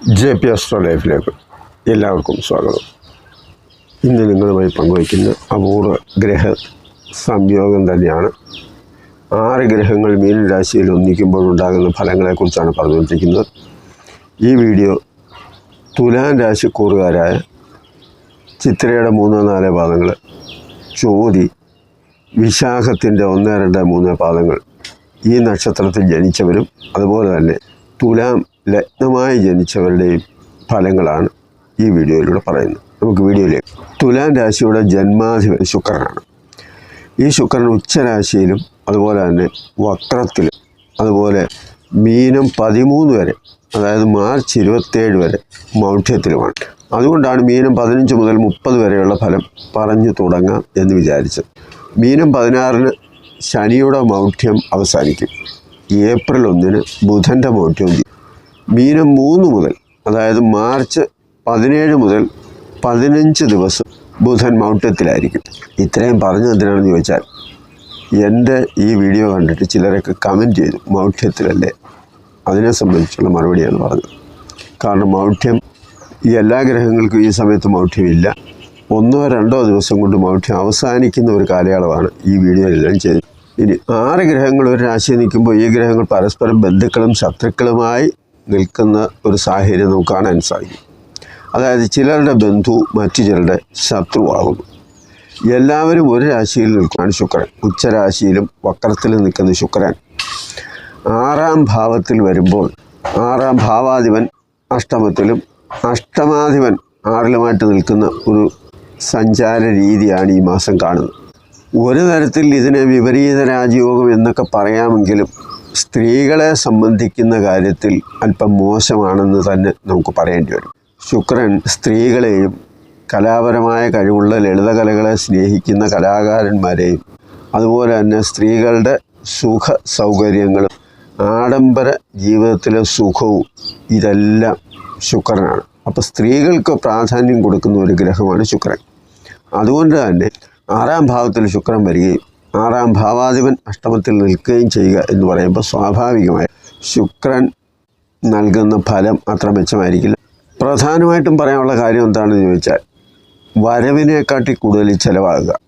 J P astro ലൈഫിലേക്ക് എല്ലാവർക്കും സ്വാഗതം. ഇന്ന് നിങ്ങളുമായി പങ്കുവയ്ക്കുന്ന അപൂർവ ഗ്രഹ സംയോഗം തന്നെയാണ്. ആറ് ഗ്രഹങ്ങൾ മീൻ രാശിയിൽ ഒന്നിക്കുമ്പോൾ ഉണ്ടാകുന്ന ഫലങ്ങളെക്കുറിച്ചാണ് പറഞ്ഞുകൊണ്ടിരിക്കുന്നത്. ഈ വീഡിയോ തുലാൻ രാശിക്കൂറുകാരായ ചിത്രയുടെ മൂന്നോ നാല് പാദങ്ങൾ ചോതി വിശാഖത്തിന്റെ ഒന്ന് രണ്ട് മൂന്ന് പാദങ്ങൾ ഈ നക്ഷത്രത്തിൽ ജനിച്ചവരും അതുപോലെ തന്നെ തുലാം ലഗ്നമായി ജനിച്ചവരുടെയും ഫലങ്ങളാണ് ഈ വീഡിയോയിലൂടെ പറയുന്നത്. നമുക്ക് വീഡിയോയിലേക്ക് തുലാം രാശിയുടെ ജന്മാധിപതി ശുക്രനാണ്. ഈ ശുക്രൻ ഉച്ചരാശിയിലും അതുപോലെ തന്നെ വക്രത്തിലും അതുപോലെ മീനം പതിമൂന്ന് വരെ അതായത് മാർച്ച് ഇരുപത്തേഴ് വരെ മൗഢ്യത്തിലുമാണ്. അതുകൊണ്ടാണ് മീനം പതിനഞ്ച് മുതൽ മുപ്പത് വരെയുള്ള ഫലം പറഞ്ഞു തുടങ്ങാം എന്ന് വിചാരിച്ചത്. മീനം പതിനാറിന് ശനിയുടെ മൗഢ്യം അവസാനിക്കും. ഏപ്രിൽ ഒന്നിന് ബുധന്റെ മൗഢ്യം. മീനം മൂന്ന് മുതൽ അതായത് മാർച്ച് പതിനേഴ് മുതൽ പതിനഞ്ച് ദിവസം ബുധൻ മൗട്ടത്തിലായിരിക്കും ഇത്രയും പറഞ്ഞു എന്തിനാണെന്ന് ചോദിച്ചാൽ എന്റെ ഈ വീഡിയോ കണ്ടിട്ട് ചിലരൊക്കെ കമന്റ് ചെയ്തു മൗഢ്യത്തിലല്ലേ? അതിനെ സംബന്ധിച്ചുള്ള മറുപടിയാണ് പറഞ്ഞത്. കാരണം മൗഢ്യം ഈ എല്ലാ ഗ്രഹങ്ങൾക്കും ഈ സമയത്ത് മൗഢ്യമില്ല. ഒന്നോ രണ്ടോ ദിവസം കൊണ്ട് മൗഢ്യം അവസാനിക്കുന്ന ഒരു കാലയളവാണ് ഈ വീഡിയോയിലെല്ലാം ചെയ്തത്. ഇനി ആറ് ഗ്രഹങ്ങൾ ഒരു രാശിയിൽ നിൽക്കുമ്പോൾ ഈ ഗ്രഹങ്ങൾ പരസ്പരം ബന്ധുക്കളും ശത്രുക്കളുമായി നിൽക്കുന്ന ഒരു സാഹചര്യം നമുക്ക് കാണാൻ സാധിക്കും. അതായത് ചിലരുടെ ബന്ധു മറ്റു ചിലരുടെ ശത്രുവാകുന്നു. എല്ലാവരും ഒരു രാശിയിൽ നിൽക്കുകയാണ് ശുക്രൻ. ഉച്ചരാശിയിലും വക്രത്തിലും നിൽക്കുന്ന ശുക്രൻ. ആറാം ഭാവത്തിൽ വരുമ്പോൾ ആറാം ഭാവാധിപൻ അഷ്ടമത്തിലും അഷ്ടമാധിപൻ ആറിലുമായിട്ട് നിൽക്കുന്ന ഒരു സഞ്ചാര രീതിയാണ് ഈ മാസം കാണുന്നത്. ഒരു തരത്തിൽ ഇതിനെ വിപരീത രാജയോഗം എന്നൊക്കെ പറയാമെങ്കിലും സ്ത്രീകളെ സംബന്ധിക്കുന്ന കാര്യത്തിൽ അല്പം മോശമാണെന്ന് തന്നെ നമുക്ക് പറയേണ്ടി വരും. ശുക്രൻ സ്ത്രീകളെയും കലാപരമായ കഴിവുള്ള ലളിതകലകളെ സ്നേഹിക്കുന്ന കലാകാരന്മാരെയും അതുപോലെ തന്നെ സ്ത്രീകളുടെ സുഖ സൗകര്യങ്ങളും ആഡംബര ജീവിതത്തിലെ സുഖവും ഇതെല്ലാം ശുക്രനാണ്. അപ്പോൾ സ്ത്രീകൾക്ക് പ്രാധാന്യം കൊടുക്കുന്ന ഒരു ഗ്രഹമാണ് ശുക്രൻ. അതുകൊണ്ട് തന്നെ ആറാം ഭാവത്തിൽ ശുക്രൻ വരികയും ആറാം ഭാവാധിപൻ അഷ്ടമത്തിൽ നിൽക്കുകയും ചെയ്യുക എന്ന് പറയുമ്പോൾ സ്വാഭാവികമായി ശുക്രൻ നൽകുന്ന ഫലം അത്ര മെച്ചമായിരിക്കില്ല. പ്രധാനമായിട്ടും പറയാനുള്ള കാര്യം എന്താണെന്ന് ചോദിച്ചാൽ വരവിനെക്കാട്ടി കൂടുതൽ ചിലവാകുക.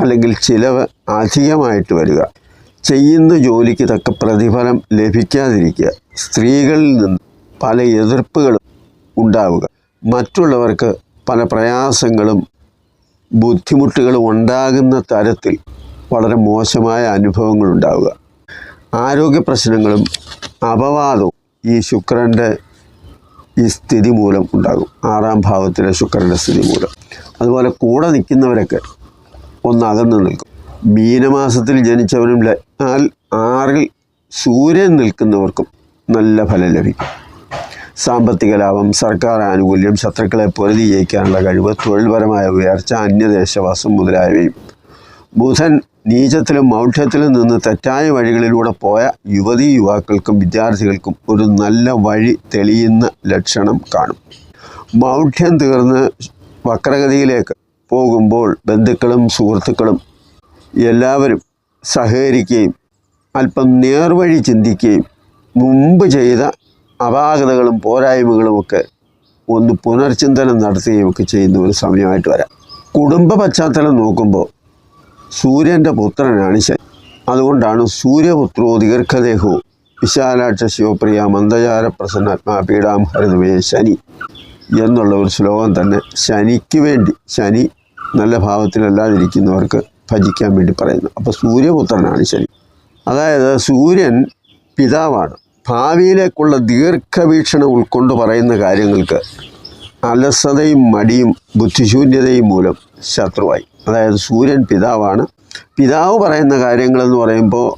അല്ലെങ്കിൽ ചിലവ് അധികമായിട്ട് വരിക. ചെയ്യുന്ന ജോലിക്ക് തക്ക പ്രതിഫലം ലഭിക്കാതിരിക്കുക. സ്ത്രീകളിൽ നിന്ന് പല എതിർപ്പുകളും ഉണ്ടാവുക. മറ്റുള്ളവർക്ക് പല പ്രയാസങ്ങളും ബുദ്ധിമുട്ടുകളും ഉണ്ടാകുന്ന തരത്തിൽ വളരെ മോശമായ അനുഭവങ്ങൾ ഉണ്ടാവുക ആരോഗ്യ പ്രശ്നങ്ങളും അപവാദവും ഈ ശുക്രന്റെ ഈ സ്ഥിതി മൂലം ഉണ്ടാകും. ആറാം ഭാവത്തിലെ ശുക്രന്റെ സ്ഥിതി മൂലം. അതുപോലെ കൂടെ നിൽക്കുന്നവരൊക്കെ ഒന്ന് നിൽക്കും. മീനമാസത്തിൽ ജനിച്ചവരും എന്നാൽ ആറിൽ സൂര്യൻ നിൽക്കുന്നവർക്കും നല്ല ഫലം ലഭിക്കും. സാമ്പത്തിക ലാഭം സർക്കാർ ആനുകൂല്യം ശത്രുക്കളെ പൊരുതി ജയിക്കാനുള്ള കഴിവ് തൊഴിൽപരമായ ഉയർച്ച അന്യദേശവാസം മുതലായവയും ബുധൻ നീചത്തിലും മൗഢ്യത്തിലും നിന്ന് തെറ്റായ വഴികളിലൂടെ പോയ യുവതീ യുവാക്കൾക്കും വിദ്യാർത്ഥികൾക്കും ഒരു നല്ല വഴി തെളിയുന്ന ലക്ഷണം കാണും. മൗഢ്യം തീർന്ന് വക്രഗതിയിലേക്ക് പോകുമ്പോൾ ബന്ധുക്കളും സുഹൃത്തുക്കളും എല്ലാവരും സഹകരിക്കുകയും അല്പം നേർവഴി ചിന്തിക്കുകയും മുമ്പ് ചെയ്ത അപാകതകളും പോരായ്മകളുമൊക്കെ ഒന്ന് പുനർചിന്തനം നടത്തുകയും ഒക്കെ ചെയ്യുന്ന ഒരു സമയമായിട്ട് വരാം. കുടുംബ പശ്ചാത്തലം നോക്കുമ്പോൾ സൂര്യന്റെ പുത്രനാണ് ശനി. അതുകൊണ്ടാണ് സൂര്യപുത്രോ ദീർഘദേഹവും വിശാലാക്ഷ ശിവപ്രിയ മന്ദചാര പ്രസന്നാത്മാ പീഡാം ഹരിതമേ ശനി എന്നുള്ള ഒരു ശ്ലോകം തന്നെ ശനിക്ക് വേണ്ടി ശനി നല്ല ഭാവത്തിലല്ലാതിരിക്കുന്നവർക്ക് ഭജിക്കാൻ വേണ്ടി പറയുന്നു. അപ്പോൾ സൂര്യപുത്രനാണ് ശനി. അതായത് സൂര്യൻ പിതാവാണ്. ഭാവിയിലേക്കുള്ള ദീർഘവീക്ഷണം ഉൾക്കൊണ്ട് പറയുന്ന കാര്യങ്ങൾക്ക് അലസതയും മടിയും ബുദ്ധിശൂന്യതയും മൂലം ശത്രുവായി. അതായത് സൂര്യൻ പിതാവാണ്. പിതാവ് പറയുന്ന കാര്യങ്ങളെന്ന് പറയുമ്പോൾ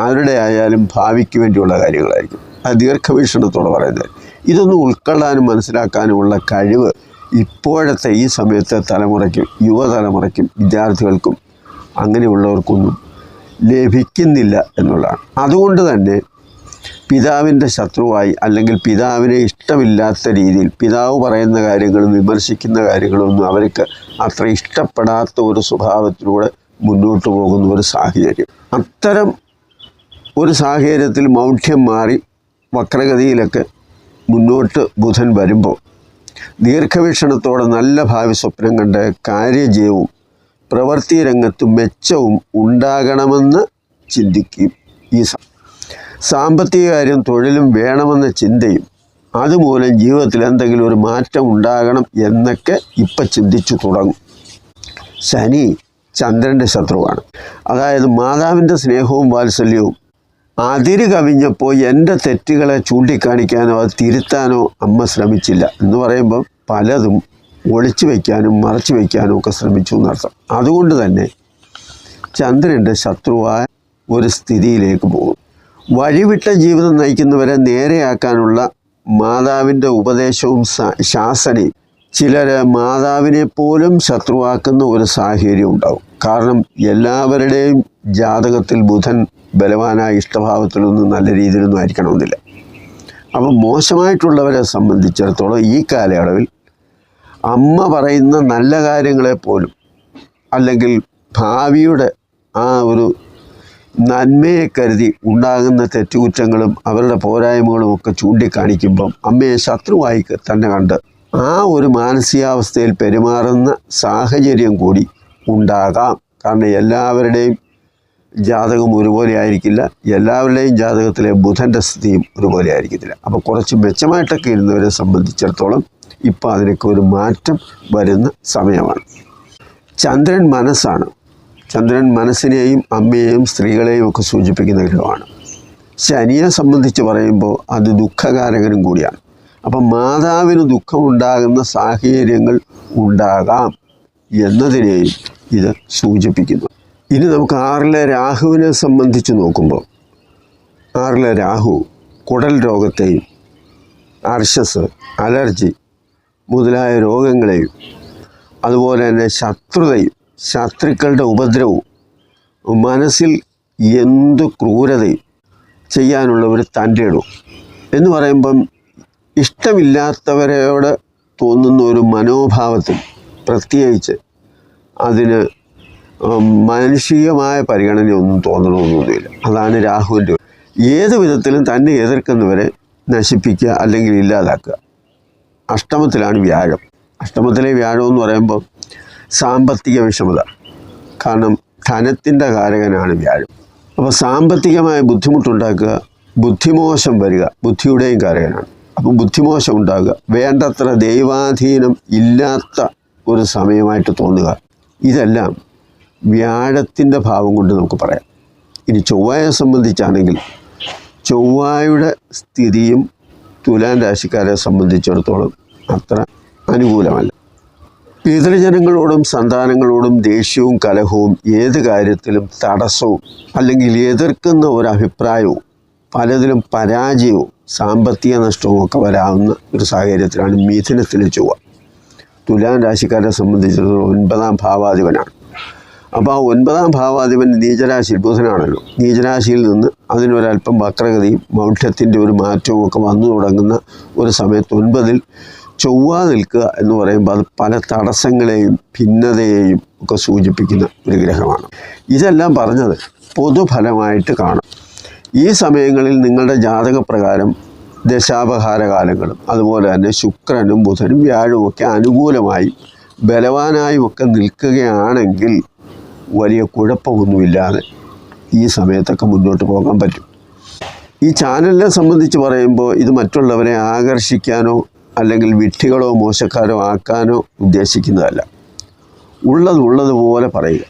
ആരുടെ ആയാലും ഭാവിക്ക് വേണ്ടിയുള്ള കാര്യങ്ങളായിരിക്കും. അത് ദീർഘവീക്ഷണത്തോടെ പറയുന്നത്. ഇതൊന്നും ഉൾക്കൊള്ളാനും മനസ്സിലാക്കാനുമുള്ള കഴിവ് ഇപ്പോഴത്തെ ഈ സമയത്തെ തലമുറയ്ക്കും യുവതലമുറയ്ക്കും വിദ്യാർത്ഥികൾക്കും അങ്ങനെയുള്ളവർക്കൊന്നും ലഭിക്കുന്നില്ല എന്നുള്ളതാണ്. അതുകൊണ്ട് തന്നെ പിതാവിന്റെ ശത്രുവായി അല്ലെങ്കിൽ പിതാവിനെ ഇഷ്ടമില്ലാത്ത രീതിയിൽ പിതാവ് പറയുന്ന കാര്യങ്ങളും വിമർശിക്കുന്ന കാര്യങ്ങളൊന്നും അവർക്ക് അത്ര ഇഷ്ടപ്പെടാത്ത ഒരു സ്വഭാവത്തിലൂടെ മുന്നോട്ട് പോകുന്ന ഒരു സാഹചര്യം. അത്തരം ഒരു സാഹചര്യത്തിൽ മൗഢ്യം മാറി വക്രഗതിയിലൊക്കെ മുന്നോട്ട് ബുധൻ വരുമ്പോൾ ദീർഘവീക്ഷണത്തോടെ നല്ല ഭാവി സ്വപ്നം കണ്ട് കാര്യജയവും പ്രവൃത്തി രംഗത്ത് മെച്ചവും ഉണ്ടാകണമെന്ന് ചിന്തിക്കും ഈ സാമ്പത്തിക കാര്യം തൊഴിലും വേണമെന്ന ചിന്തയും അതുമൂലം ജീവിതത്തിൽ എന്തെങ്കിലും ഒരു മാറ്റം ഉണ്ടാകണം എന്നൊക്കെ ഇപ്പം ചിന്തിച്ചു തുടങ്ങും. ശനി ചന്ദ്രന്റെ ശത്രുവാണ്. അതായത് മാതാവിന്റെ സ്നേഹവും വാത്സല്യവും അതിര് കവിഞ്ഞപ്പോൾ എന്റെ തെറ്റുകളെ ചൂണ്ടിക്കാണിക്കാനോ അത് തിരുത്താനോ അമ്മ ശ്രമിച്ചില്ല എന്ന് പറയുമ്പോൾ പലതും ഒളിച്ചു വയ്ക്കാനും മറച്ചു വയ്ക്കാനും ഒക്കെ ശ്രമിച്ചു എന്നർത്ഥം അതുകൊണ്ട് തന്നെ ചന്ദ്രന്റെ ശത്രുവായ ഒരു സ്ഥിതിയിലേക്ക് പോകും വഴിവിട്ട ജീവിതം നയിക്കുന്നവരെ നേരെയാക്കാനുള്ള മാതാവിന്റെ ഉപദേശവും ശാസനയും ചിലർ മാതാവിനെ പോലും ശത്രുവാക്കുന്ന ഒരു സാഹചര്യം ഉണ്ടാവും. കാരണം എല്ലാവരുടെയും ജാതകത്തിൽ ബുധൻ ബലവാനായ ഇഷ്ടഭാവത്തിലൊന്നും നല്ല രീതിയിലൊന്നും ആയിരിക്കണമെന്നില്ല. അപ്പം മോശമായിട്ടുള്ളവരെ സംബന്ധിച്ചിടത്തോളം ഈ കാലയളവിൽ അമ്മ പറയുന്ന നല്ല കാര്യങ്ങളെ പോലും അല്ലെങ്കിൽ ഭാവിയുടെ ആ ഒരു നന്മയെ കരുതി ഉണ്ടാകുന്ന തെറ്റുകുറ്റങ്ങളും അവരുടെ പോരായ്മകളും ഒക്കെ ചൂണ്ടിക്കാണിക്കുമ്പം അമ്മയെ ശത്രുവായി തന്നെ കണ്ട് ആ ഒരു മാനസികാവസ്ഥയിൽ പെരുമാറുന്ന സാഹചര്യം കൂടി ഉണ്ടാകാം. കാരണം എല്ലാവരുടെയും ജാതകം ഒരുപോലെ ആയിരിക്കില്ല. എല്ലാവരുടെയും ജാതകത്തിലെ ബുധന്റെ സ്ഥിതിയും ഒരുപോലെ ആയിരിക്കത്തില്ല. അപ്പോൾ കുറച്ച് മെച്ചമായിട്ടൊക്കെ ഇരുന്നവരെ സംബന്ധിച്ചിടത്തോളം ഇപ്പോൾ അതിനൊക്കെ ഒരു മാറ്റം വരുന്ന സമയമാണ്. ചന്ദ്രൻ മനസ്സാണ്. ചന്ദ്രൻ മനസ്സിനെയും അമ്മയെയും സ്ത്രീകളെയും ഒക്കെ സൂചിപ്പിക്കുന്ന ഗ്രഹമാണ്. ശനിയെ സംബന്ധിച്ച് പറയുമ്പോൾ അത് ദുഃഖകാരകനും കൂടിയാണ്. അപ്പം മാതാവിന് ദുഃഖമുണ്ടാകുന്ന സാഹചര്യങ്ങൾ ഉണ്ടാകാം എന്നതിനെയും ഇത് സൂചിപ്പിക്കുന്നു. ഇനി നമുക്ക് ആറിലെ രാഹുവിനെ സംബന്ധിച്ച് നോക്കുമ്പോൾ ആറിലെ രാഹു കുടൽ രോഗത്തെയും അർഷസ് അലർജി മുതലായ രോഗങ്ങളെയും അതുപോലെ തന്നെ ശത്രുതയും ശത്രുക്കളുടെ ഉപദ്രവവും മനസ്സിൽ എന്ത് ക്രൂരതയും ചെയ്യാനുള്ള ഒരു തന്റെ ഇടവും എന്ന് പറയുമ്പം ഇഷ്ടമില്ലാത്തവരോട് തോന്നുന്ന ഒരു മനോഭാവത്തിൽ പ്രത്യേകിച്ച് അതിന് മാനുഷികമായ പരിഗണനയൊന്നും തോന്നണമെന്നൊന്നുമില്ല അതാണ് രാഹുവിന്റെ ഏത് വിധത്തിലും തന്നെ എതിർക്കുന്നവരെ നശിപ്പിക്കുക അല്ലെങ്കിൽ ഇല്ലാതാക്കുക. അഷ്ടമത്തിലാണ് വ്യാഴം. അഷ്ടമത്തിലെ വ്യാഴം എന്ന് പറയുമ്പോൾ സാമ്പത്തിക വിഷമത. കാരണം ധനത്തിന്റെ കാരകനാണ് വ്യാഴം. അപ്പോൾ സാമ്പത്തികമായ ബുദ്ധിമുട്ടുണ്ടാക്കുക ബുദ്ധിമോശം വരിക ബുദ്ധിയുടെയും കാരകനാണ്. അപ്പോൾ ബുദ്ധിമോശം ഉണ്ടാകുക വേണ്ടത്ര ദൈവാധീനം ഇല്ലാത്ത ഒരു സമയമായിട്ട് തോന്നുക ഇതെല്ലാം വ്യാഴത്തിന്റെ ഭാവം കൊണ്ട് നമുക്ക് പറയാം. ഇനി ചൊവ്വയെ സംബന്ധിച്ചാണെങ്കിൽ ചൊവ്വായുടെ സ്ഥിതിയും തുലാൻ രാശിക്കാരെ സംബന്ധിച്ചിടത്തോളം അത്ര അനുകൂലമല്ല. പിതൃജനങ്ങളോടും സന്താനങ്ങളോടും ദേഷ്യവും കലഹവും ഏത് കാര്യത്തിലും തടസ്സവും അല്ലെങ്കിൽ എതിർക്കുന്ന ഒരു അഭിപ്രായവും പലതിലും പരാജയവും സാമ്പത്തിക നഷ്ടവും ഒക്കെ വരാവുന്ന ഒരു സാഹചര്യത്തിലാണ് മിഥുനത്തിലെ ചൊവ്വ. തുലാൻ രാശിക്കാരെ സംബന്ധിച്ചിടത്തോളം ഒൻപതാം ഭാവാധിപനാണ്. അപ്പോൾ ആ ഒൻപതാം ഭാവാധിപൻ നീചരാശിയിൽ ബുധനാണല്ലോ. നീചരാശിയിൽ നിന്ന് അതിനൊരല്പം വക്രഗതിയും മൗഢ്യത്തിന്റെ ഒരു മാറ്റവും ഒക്കെ വന്നു തുടങ്ങുന്ന ഒരു സമയത്ത് ഒൻപതിൽ ചൊവ്വ നിൽക്കുക എന്ന് പറയുമ്പോൾ അത് പല തടസ്സങ്ങളെയും ഭിന്നതയെയും ഒക്കെ സൂചിപ്പിക്കുന്ന ഒരു ഗ്രഹമാണ്. ഇതെല്ലാം പറഞ്ഞത് പൊതുഫലമായിട്ട് കാണാം. ഈ സമയങ്ങളിൽ നിങ്ങളുടെ ജാതകപ്രകാരം ദശാപഹാര കാലങ്ങളും അതുപോലെ തന്നെ ശുക്രനും ബുധനും വ്യാഴവും ഒക്കെ അനുകൂലമായി ബലവാനായും ഒക്കെ നിൽക്കുകയാണെങ്കിൽ വലിയ കുഴപ്പമൊന്നുമില്ലാതെ ഈ സമയത്തൊക്കെ മുന്നോട്ട് പോകാൻ പറ്റും. ഈ ചാനലിനെ സംബന്ധിച്ച് പറയുമ്പോൾ ഇത് മറ്റുള്ളവരെ ആകർഷിക്കാനോ അല്ലെങ്കിൽ വിഡ്ഢികളോ മോശക്കാരോ ആക്കാനോ ഉദ്ദേശിക്കുന്നതല്ല. ഉള്ളത് ഉള്ളതുപോലെ പറയുക.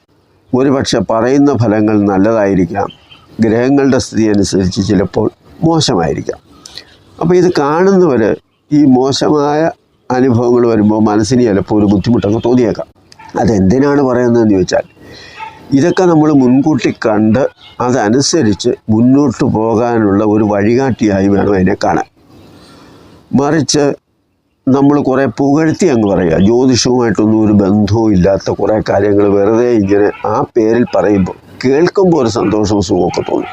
ഒരുപക്ഷെ പറയുന്ന ഫലങ്ങൾ നല്ലതായിരിക്കാം. ഗ്രഹങ്ങളുടെ സ്ഥിതി അനുസരിച്ച് ചിലപ്പോൾ മോശമായിരിക്കാം. അപ്പോൾ ഇത് കാണുന്നവർ ഈ മോശമായ അനുഭവങ്ങൾ വരുമ്പോൾ മനസ്സിന് ചിലപ്പോൾ ഒരു ബുദ്ധിമുട്ടൊക്കെ തോന്നിയേക്കാം. അതെന്തിനാണ് പറയുന്നതെന്ന് ചോദിച്ചാൽ ഇതൊക്കെ നമ്മൾ മുൻകൂട്ടി കണ്ട് അതനുസരിച്ച് മുന്നോട്ട് പോകാനുള്ള ഒരു വഴികാട്ടിയായി വേണം അതിനെ കാണാൻ. മറിച്ച് നമ്മൾ കുറേ പുകഴ്ത്തി അങ്ങ് പറയുക. ജ്യോതിഷവുമായിട്ടൊന്നും ഒരു ബന്ധവും ഇല്ലാത്ത കുറേ കാര്യങ്ങൾ വെറുതെ ഇങ്ങനെ ആ പേരിൽ പറയുമ്പോൾ കേൾക്കുമ്പോൾ ഒരു സന്തോഷവും സുഖമൊക്കെ തോന്നും.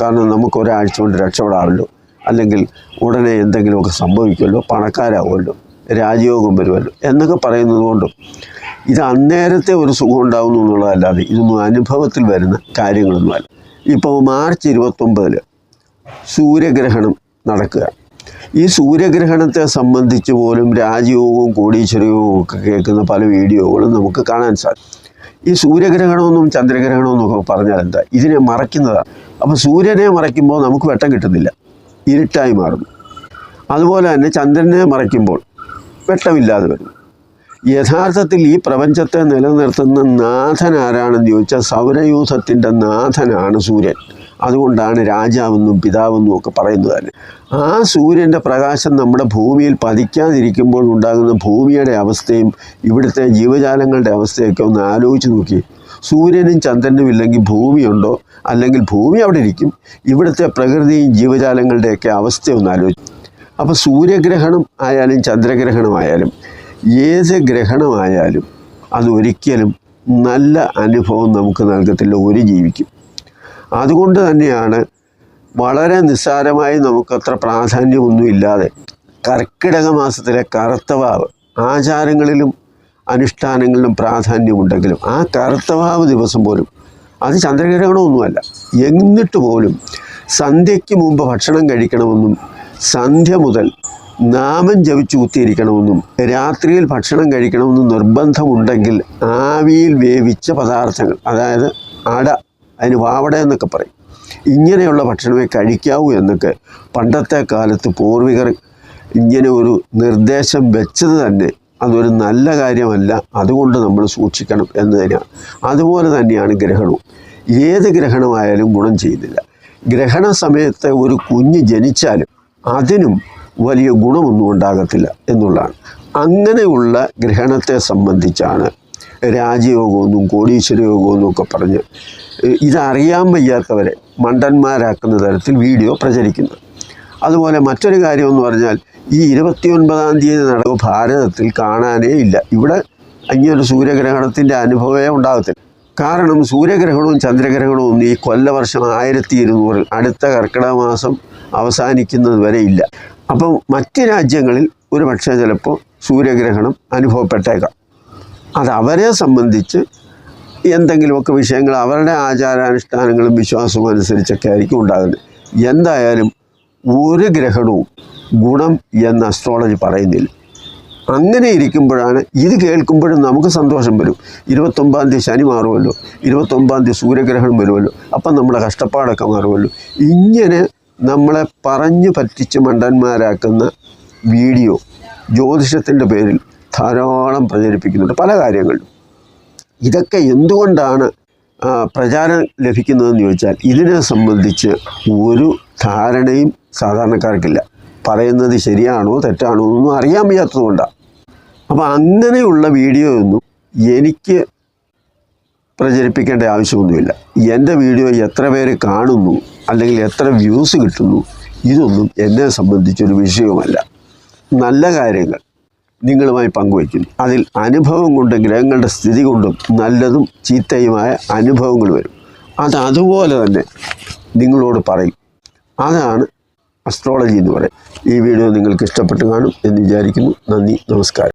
കാരണം നമുക്ക് ഒരാഴ്ച കൊണ്ട് രക്ഷപ്പെടാമല്ലോ. അല്ലെങ്കിൽ ഉടനെ എന്തെങ്കിലുമൊക്കെ സംഭവിക്കുമല്ലോ പണക്കാരാവുമല്ലോ രാജയോഗം വരുമല്ലോ എന്നൊക്കെ പറയുന്നത് കൊണ്ടും ഇത് അന്നേരത്തെ ഒരു സുഖം ഉണ്ടാകുന്നു എന്നുള്ളതല്ലാതെ ഇതൊന്നും അനുഭവത്തിൽ വരുന്ന കാര്യങ്ങളൊന്നുമല്ല. ഇപ്പോൾ മാർച്ച് ഇരുപത്തൊമ്പതിൽ സൂര്യഗ്രഹണം നടക്കുക. ഈ സൂര്യഗ്രഹണത്തെ സംബന്ധിച്ച് പോലും രാജയോഗവും കോടീശ്വരയോഗവും ഒക്കെ കേൾക്കുന്ന പല വീഡിയോകളും നമുക്ക് കാണാൻ സാധിക്കും ഈ സൂര്യഗ്രഹണമെന്നും ചന്ദ്രഗ്രഹണമെന്നും ഒക്കെ പറഞ്ഞാൽ എന്താ? ഇതിനെ മറയ്ക്കുന്നതാണ് അപ്പോൾ സൂര്യനെ മറയ്ക്കുമ്പോൾ നമുക്ക് വെട്ടം കിട്ടുന്നില്ല. ഇരുട്ടായി മാറുന്നു. അതുപോലെ തന്നെ ചന്ദ്രനെ മറയ്ക്കുമ്പോൾ വെട്ടമില്ലാതെ വരുന്നു. യഥാർത്ഥത്തിൽ ഈ പ്രപഞ്ചത്തെ നിലനിർത്തുന്ന നാഥൻ ആരാണെന്ന് ചോദിച്ചാൽ സൗരയൂഥത്തിന്റെ നാഥനാണ് സൂര്യൻ. അതുകൊണ്ടാണ് രാജാവെന്നും പിതാവെന്നും ഒക്കെ പറയുന്നത് തന്നെ. ആ സൂര്യന്റെ പ്രകാശം നമ്മുടെ ഭൂമിയിൽ പതിക്കാതിരിക്കുമ്പോൾ ഉണ്ടാകുന്ന ഭൂമിയുടെ അവസ്ഥയും ഇവിടുത്തെ ജീവജാലങ്ങളുടെ അവസ്ഥയൊക്കെ ഒന്ന് ആലോചിച്ച് നോക്കി. സൂര്യനും ചന്ദ്രനും ഇല്ലെങ്കിൽ ഭൂമിയുണ്ടോ? അല്ലെങ്കിൽ ഭൂമി അവിടെ ഇരിക്കും? ഇവിടുത്തെ പ്രകൃതിയും ജീവജാലങ്ങളുടെയൊക്കെ അവസ്ഥ ഒന്ന് ആലോചിച്ചു അപ്പോൾ സൂര്യഗ്രഹണം ആയാലും ചന്ദ്രഗ്രഹണമായാലും ഏത് ഗ്രഹണമായാലും അതൊരിക്കലും നല്ല അനുഭവം നമുക്ക് നൽകത്തില്ല ഒരു ജീവിക്കും. അതുകൊണ്ട് തന്നെയാണ് വളരെ നിസ്സാരമായി നമുക്കത്ര പ്രാധാന്യമൊന്നുമില്ലാതെ കർക്കിടക മാസത്തിലെ കറുത്തവാവ് ആചാരങ്ങളിലും അനുഷ്ഠാനങ്ങളിലും പ്രാധാന്യമുണ്ടെങ്കിലും ആ കറുത്തവാവ് ദിവസം പോലും അത് ചന്ദ്രഗ്രഹണമൊന്നുമല്ല. എന്നിട്ട് പോലും സന്ധ്യയ്ക്ക് മുമ്പ് ഭക്ഷണം കഴിക്കണമെന്നും സന്ധ്യ മുതൽ നാമം ജപിച്ചു കുത്തിയിരിക്കണമെന്നും രാത്രിയിൽ ഭക്ഷണം കഴിക്കണമെന്നും നിർബന്ധമുണ്ടെങ്കിൽ ആവിയിൽ വേവിച്ച പദാർത്ഥങ്ങൾ അതായത് അട അതിന് വാവട എന്നൊക്കെ പറയും. ഇങ്ങനെയുള്ള ഭക്ഷണമേ കഴിക്കാവൂ എന്നൊക്കെ പണ്ടത്തെ കാലത്ത് പൂർവികർ ഇങ്ങനെ ഒരു നിർദ്ദേശം വെച്ചത് തന്നെ അതൊരു നല്ല കാര്യമല്ല അതുകൊണ്ട് നമ്മൾ സൂക്ഷിക്കണം എന്ന് തന്നെയാണ്. അതുപോലെ തന്നെയാണ് ഗ്രഹണവും. ഏത് ഗ്രഹണമായാലും ഗുണം ചെയ്യുന്നില്ല. ഗ്രഹണ സമയത്ത് ഒരു കുഞ്ഞ് ജനിച്ചാലും അതിനും വലിയ ഗുണമൊന്നും ഉണ്ടാകത്തില്ല എന്നുള്ളതാണ്. അങ്ങനെയുള്ള ഗ്രഹണത്തെ സംബന്ധിച്ചാണ് രാജയോഗമെന്നും കോടീശ്വര യോഗമെന്നും ഒക്കെ പറഞ്ഞ് ഇതറിയാൻ വയ്യാത്തവരെ മണ്ടന്മാരാക്കുന്ന തരത്തിൽ വീഡിയോ പ്രചരിക്കുന്നത്. അതുപോലെ മറ്റൊരു കാര്യം എന്ന് പറഞ്ഞാൽ ഈ ഇരുപത്തിയൊൻപതാം തീയതി നടക്കും ഭാരതത്തിൽ കാണാനേ ഇല്ല. ഇവിടെ അങ്ങനൊരു സൂര്യഗ്രഹണത്തിന്റെ അനുഭവമേ ഉണ്ടാകത്തില്ല. കാരണം സൂര്യഗ്രഹണവും ചന്ദ്രഗ്രഹണവും ഒന്നും ഈ കൊല്ലവർഷം ആയിരത്തി ഇരുന്നൂറിൽ അടുത്ത കർക്കിടക മാസം അവസാനിക്കുന്നത് വരെ ഇല്ല. അപ്പം മറ്റ് രാജ്യങ്ങളിൽ ഒരു പക്ഷേ ചിലപ്പോൾ സൂര്യഗ്രഹണം അനുഭവപ്പെട്ടേക്കാം. അത് അവരെ സംബന്ധിച്ച് എന്തെങ്കിലുമൊക്കെ വിഷയങ്ങൾ അവരുടെ ആചാരാനുഷ്ഠാനങ്ങളും വിശ്വാസവും അനുസരിച്ചൊക്കെ ആയിരിക്കും ഉണ്ടാകുന്നത്. എന്തായാലും ഒരു ഗ്രഹണവും ഗുണം എന്ന് അസ്ട്രോളജി പറയുന്നില്ല. അങ്ങനെ ഇരിക്കുമ്പോഴാണ് ഇത് കേൾക്കുമ്പോഴും നമുക്ക് സന്തോഷം വരും. ഇരുപത്തൊമ്പതാം തീയതി ശനി മാറുമല്ലോ. ഇരുപത്തൊമ്പതാം തീയതി സൂര്യഗ്രഹണം വരുമല്ലോ. അപ്പം നമ്മുടെ കഷ്ടപ്പാടൊക്കെ മാറുമല്ലോ. ഇങ്ങനെ നമ്മളെ പറഞ്ഞു പറ്റിച്ച് മണ്ടന്മാരാക്കുന്ന വീഡിയോ ജ്യോതിഷത്തിന്റെ പേരിൽ ധാരാളം പ്രചരിപ്പിക്കുന്നുണ്ട് പല കാര്യങ്ങളിലും. ഇതൊക്കെ എന്തുകൊണ്ടാണ് പ്രചാരം ലഭിക്കുന്നതെന്ന് ചോദിച്ചാൽ ഇതിനെ സംബന്ധിച്ച് ഒരു ധാരണയും സാധാരണക്കാർക്കില്ല. പറയുന്നത് ശരിയാണോ തെറ്റാണോ എന്നൊന്നും അറിയാൻ വയ്യാത്തത് കൊണ്ടാണ് അപ്പോൾ അങ്ങനെയുള്ള വീഡിയോ ഒന്നും എനിക്ക് പ്രചരിപ്പിക്കേണ്ട ആവശ്യമൊന്നുമില്ല. എന്റെ വീഡിയോ എത്ര പേര് കാണുന്നു അല്ലെങ്കിൽ എത്ര വ്യൂസ് കിട്ടുന്നു ഇതൊന്നും എന്നെ സംബന്ധിച്ചൊരു വിഷയവുമല്ല നല്ല കാര്യങ്ങൾ. നിങ്ങളുമായി പങ്കുവയ്ക്കുന്നു. അതിൽ അനുഭവം കൊണ്ട് ഗ്രഹങ്ങളുടെ സ്ഥിതി കൊണ്ടും നല്ലതും ചീത്തയുമായ അനുഭവങ്ങൾ വരും. അത് അതുപോലെ തന്നെ നിങ്ങളോട് പറയും. അതാണ് അസ്ട്രോളജി എന്ന് പറയും ഈ വീഡിയോ നിങ്ങൾക്ക് ഇഷ്ടപ്പെട്ട് കാണും എന്ന് വിചാരിക്കുന്നു. നന്ദി നമസ്കാരം.